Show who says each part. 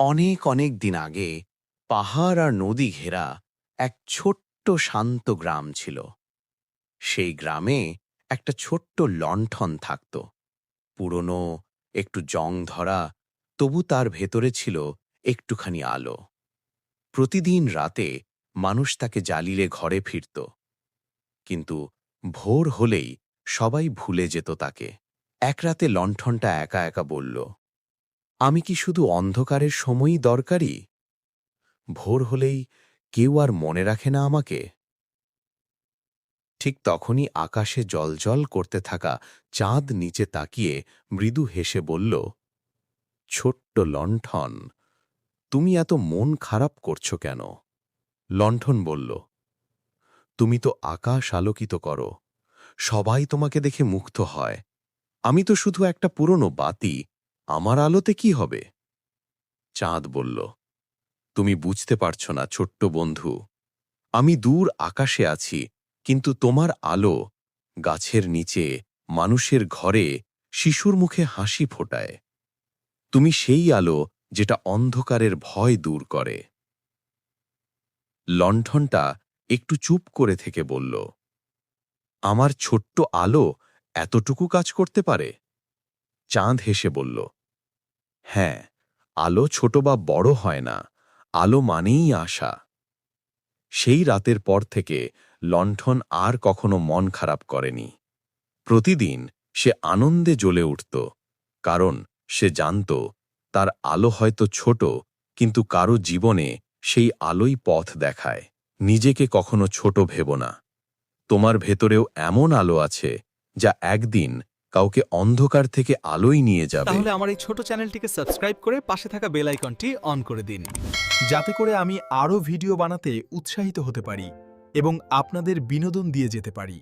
Speaker 1: অনেক অনেক দিন আগে পাহাড় আর নদী ঘেরা এক ছোট্ট শান্ত গ্রাম ছিল। সেই গ্রামে একটা ছোট্ট লণ্ঠন থাকত। পুরনো, একটু জং ধরা, তবু তার ভেতরে ছিল একটুখানি আলো। প্রতিদিন রাতে মানুষ তাকে জ্বালিলে ঘরে ফিরত। কিন্তু ভোর হলেই সবাই ভুলে যেত তাকে। এক রাতে লণ্ঠনটা একা একা বলল আমি কি শুধু অন্ধকারের সময়ই দরকারি? ভোর হলেই কেউ আর মনে রাখে না আমাকে। ঠিক তখনই আকাশে জলজল করতে থাকা চাঁদ নিচে তাকিয়ে মৃদু হেসে বলল, ছোট্ট লণ্ঠন, তুমি এত মন খারাপ করছ কেন? লণ্ঠন বলল, তুমি তো আকাশ আলোকিত করো, সবাই তোমাকে দেখে মুগ্ধ হয়। আমি তো শুধু একটা পুরনো বাতি আমার আলোতে কি হবে? চাঁদ বলল, তুমি বুঝতে পারছ না, ছোট্ট বন্ধু। আমি দূর আকাশে আছি, কিন্তু তোমার আলো গাছের নিচে, মানুষের ঘরে, শিশুর মুখে হাসি ফোটায়। তুমি সেই আলো যেটা অন্ধকারের ভয় দূর করে। লণ্ঠনটা একটু চুপ করে থেকে বলল, আমার ছোট্ট আলো এতটুকু কাজ করতে পারে? চাঁদ হেসে বলল হ্যাঁ আলো ছোট বা বড় হয় না, আলো মানেই আশা। সেই রাতের পর থেকে লণ্ঠন আর কখনো মন খারাপ করেনি। প্রতিদিন সে আনন্দে জ্বলে উঠত, কারণ সে জানত তার আলো হয়তো ছোট, কিন্তু কারও জীবনে সেই আলোই পথ দেখায়। নিজেকে কখনো ছোট ভেব না। তোমার ভেতরেও এমন আলো আছে, যা একদিন কাউকে অন্ধকার থেকে আলোই নিয়ে যাবে।
Speaker 2: তাহলে আমার এই ছোট চ্যানেলটিকে সাবস্ক্রাইব করে পাশে থাকা বেল আইকনটি অন করে দিন। যাতে করে আমি আরও ভিডিও বানাতে উৎসাহিত হতে পারি এবং আপনাদের বিনোদন দিয়ে যেতে পারি।